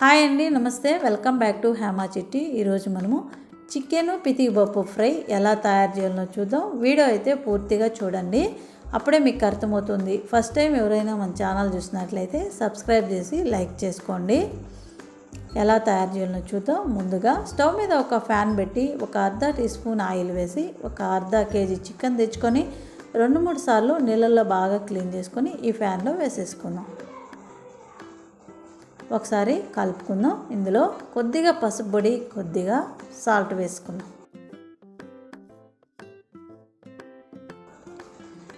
Hi అండి నమస్తే. Welcome back to Hema చిట్టి. ఈరోజు మనము చికెన్ పితికిపప్పు ఫ్రై ఎలా తయారు చేయాలో చూద్దాం. వీడియో అయితే పూర్తిగా చూడండి. అప్పుడే మీకు అర్థమవుతుంది. ఫస్ట్ టైం ఎవరైనా మన ఛానల్ చూసినట్లయితే సబ్స్క్రైబ్ చేసి లైక్ చేసుకోండి. ఎలా తయారు చేయాలో చూద్దాం. ముందుగా స్టవ్ మీద ఒక ఫ్యాన్ పెట్టి ఒక అర్ధ టీ స్పూన్ ఆయిల్ వేసి ఒక అర్ధ కేజీ చికెన్ తెచ్చుకొని రెండు మూడు సార్లు నీళ్ళల్లో బాగా క్లీన్ చేసుకొని ఈ ఫ్యాన్లో వేసేసుకుందాం. ఒకసారి కలుపుకుందాం. ఇందులో కొద్దిగా పసుపు పొడి కొద్దిగా సాల్ట్ వేసుకుందాం.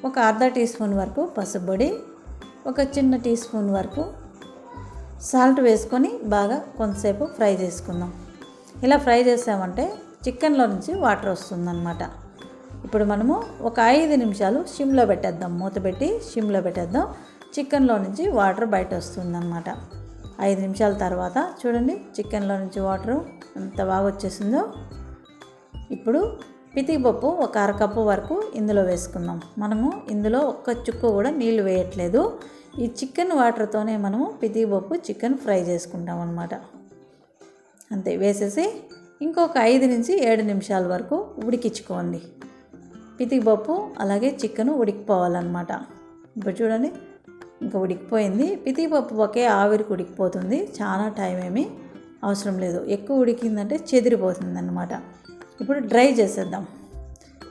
ఒక అర్ధ టీ స్పూన్ వరకు పసుపు పొడి ఒక చిన్న టీ స్పూన్ వరకు సాల్ట్ వేసుకొని బాగా కొంతసేపు ఫ్రై చేసుకుందాం. ఇలా ఫ్రై చేసామంటే చికెన్లో నుంచి వాటర్ వస్తుందన్నమాట. ఇప్పుడు మనము ఒక ఐదు నిమిషాలు సిమ్లో పెట్టేద్దాం. మూత పెట్టి సిమ్లో పెట్టేద్దాం. చికెన్లో నుంచి వాటర్ బయట వస్తుందన్నమాట. ఐదు నిమిషాల తర్వాత చూడండి చికెన్లో నుంచి వాటరు ఎంత బాగా వచ్చేసిందో. ఇప్పుడు పితికిపప్పు ఒక అరకప్పు వరకు ఇందులో వేసుకుందాం. మనము ఇందులో ఒక్క చుక్క కూడా నీళ్ళు వేయట్లేదు. ఈ చికెన్ వాటర్తోనే మనము పితికిపప్పు చికెన్ ఫ్రై చేసుకుంటాం అనమాట అంతే వేసేసి ఇంకొక ఐదు నుంచి ఏడు నిమిషాల వరకు ఉడికించుకోండి. పితికిపప్పు అలాగే చికెన్ ఉడికిపోవాలన్నమాట. ఇప్పుడు చూడండి ఇంకా ఉడికిపోయింది. పితికిపప్పు ఒకే ఆవిరికి ఉడికిపోతుంది. చాలా టైం ఏమీ అవసరం లేదు. ఎక్కువ ఉడికిందంటే చెదిరిపోతుంది అన్నమాట ఇప్పుడు డ్రై చేసేద్దాం.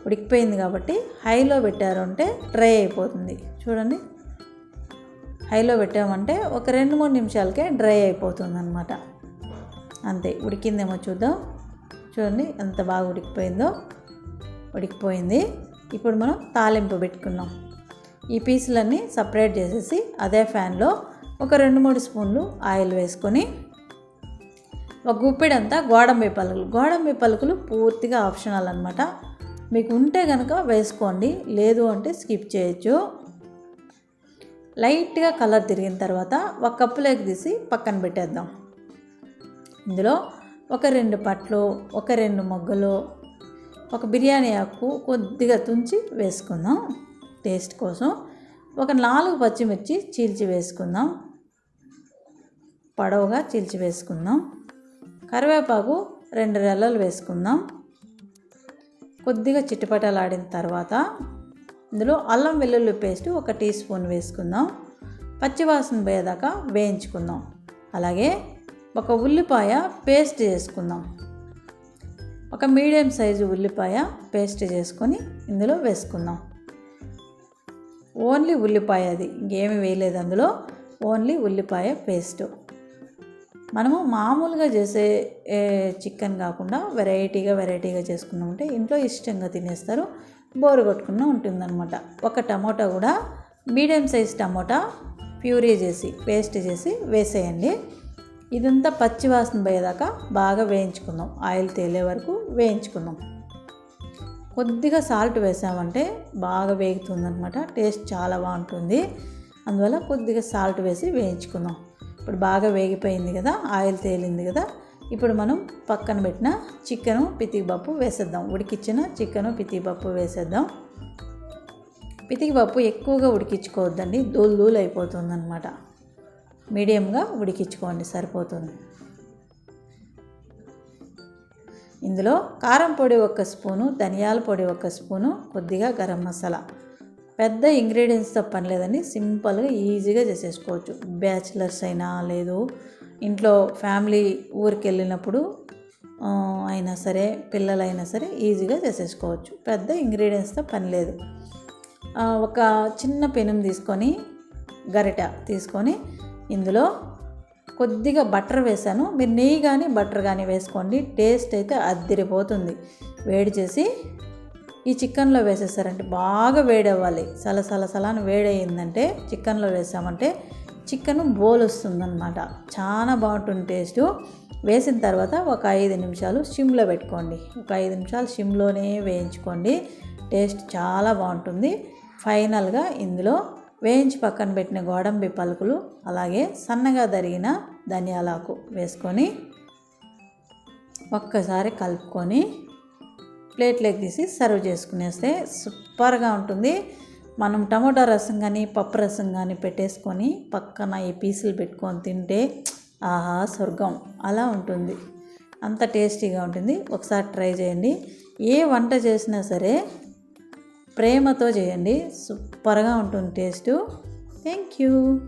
ఉడికిపోయింది కాబట్టి హైలో పెట్టారు అంటే డ్రై అయిపోతుంది. చూడండి. హైలో పెట్టామంటే ఒక రెండు మూడు నిమిషాలకే డ్రై అయిపోతుంది అనమాట అంతే. ఉడికిందేమో చూద్దాం. చూడండి ఎంత బాగా ఉడికిపోయిందో. ఉడికిపోయింది. ఇప్పుడు మనం తాలింపు పెట్టుకున్నాం. ఈ పీసులన్నీ సపరేట్ చేసేసి అదే ఫ్యాన్లో ఒక రెండు మూడు స్పూన్లు ఆయిల్ వేసుకొని ఒక గుప్పిడంతా గోడంబి పలుకులు. గోడంబి పలుకులు పూర్తిగా ఆప్షనల్ అనమాట మీకు ఉంటే కనుక వేసుకోండి లేదు అంటే స్కిప్ చేయొచ్చు. లైట్గా కలర్ తిరిగిన తర్వాత ఒక కప్పులోకి తీసి పక్కన పెట్టేద్దాం. ఇందులో ఒక రెండు పట్లు ఒక రెండు మొగ్గలు ఒక బిర్యానీ ఆకు కొద్దిగా తుంచి వేసుకుందాం. టేస్ట్ కోసం ఒక నాలుగు పచ్చిమిర్చి చీల్చి వేసుకుందాం. పొడవుగా చీల్చి వేసుకుందాం. కరివేపాకు రెండు రెల్లలు వేసుకుందాం. కొద్దిగా చిట్టుపటలాడిన తర్వాత ఇందులో అల్లం వెల్లుల్లి పేస్ట్ ఒక టీ స్పూన్ వేసుకుందాం. పచ్చివాసన పోయేదాకా వేయించుకుందాం. అలాగే ఒక ఉల్లిపాయ పేస్ట్ చేసుకుందాం. ఒక మీడియం సైజు ఉల్లిపాయ పేస్ట్ చేసుకొని ఇందులో వేసుకుందాం. ఓన్లీ ఉల్లిపాయ అది. ఇంకేమి వేయలేదు అందులో. ఓన్లీ ఉల్లిపాయ పేస్ట్. మనము మామూలుగా చేసే చికెన్ కాకుండా వెరైటీగా వెరైటీగా చేసుకున్నామంటే ఇంట్లో ఇష్టంగా తినేస్తారు. బోరు కొట్టుకున్న ఉంటుందన్నమాట. ఒక టమోటా కూడా మీడియం సైజ్ టమోటా ప్యూరీ చేసి పేస్ట్ చేసి వేసేయండి. ఇదంతా పచ్చి వాసన పోయేదాకా బాగా వేయించుకుందాం. ఆయిల్ తేలే వరకు వేయించుకుందాం. కొద్దిగా సాల్ట్ వేసామంటే బాగా వేగుతుందనమాట టేస్ట్ చాలా బాగుంటుంది. అందువల్ల కొద్దిగా సాల్ట్ వేసి వేయించుకుందాం. ఇప్పుడు బాగా వేగిపోయింది కదా ఆయిల్ తేలింది కదా ఇప్పుడు మనం పక్కన పెట్టిన చికెను పితికిపప్పు వేసేద్దాం. ఉడికిచ్చిన చికెను పితికిపప్పు వేసేద్దాం. పితికిపప్పు ఎక్కువగా ఉడికించుకోవద్దండి దూలు దూలు అయిపోతుంది అనమాట మీడియంగా ఉడికించుకోండి సరిపోతుంది. ఇందులో కారం పొడి ఒక స్పూను ధనియాల పొడి ఒక స్పూను కొద్దిగా గరం మసాలా. పెద్ద ఇంగ్రీడియంట్స్తో పని లేదండి సింపుల్గా ఈజీగా చేసేసుకోవచ్చు. బ్యాచిలర్స్ అయినా లేదు ఇంట్లో ఫ్యామిలీ ఊరికి వెళ్ళినప్పుడు అయినా సరే పిల్లలైనా సరే ఈజీగా చేసేసుకోవచ్చు. పెద్ద ఇంగ్రీడియంట్స్తో పని లేదు. ఒక చిన్న పెనం తీసుకొని గరిట తీసుకొని ఇందులో కొద్దిగా బటర్ వేసాను మీరు నెయ్యి కానీ బటర్ కానీ వేసుకోండి. టేస్ట్ అయితే అద్దిరిపోతుంది. వేడి చేసి ఈ చికెన్లో వేసేసారంటే బాగా వేడి అవ్వాలి సలసల సలాని వేడయిందంటే చికెన్లో వేసామంటే చికెన్ బోల్ వస్తుందన్నమాట. చాలా బాగుంటుంది టేస్ట్. వేసిన తర్వాత ఒక ఐదు నిమిషాలు సిమ్లో పెట్టుకోండి. ఒక ఐదు నిమిషాలు సిమ్లోనే వేయించుకోండి. టేస్ట్ చాలా బాగుంటుంది. ఫైనల్గా ఇందులో వేయించి పక్కన పెట్టిన గోడంబి పలుకులు అలాగే సన్నగా తరిగిన ధనియాలాకు వేసుకొని ఒక్కసారి కలుపుకొని ప్లేట్లోకి తీసి సర్వ్ చేసుకునేస్తే సూపర్గా ఉంటుంది. మనం టమోటా రసం కానీ పప్పు రసం కానీ పెట్టేసుకొని పక్కన ఈ పీసులు పెట్టుకొని తింటే ఆహా స్వర్గం. అలా ఉంటుంది. అంత టేస్టీగా ఉంటుంది. ఒకసారి ట్రై చేయండి. ఏ వంట చేసినా సరే ప్రేమతో చేయండి. సూపర్గా ఉంటుంది టేస్టు. Thank you.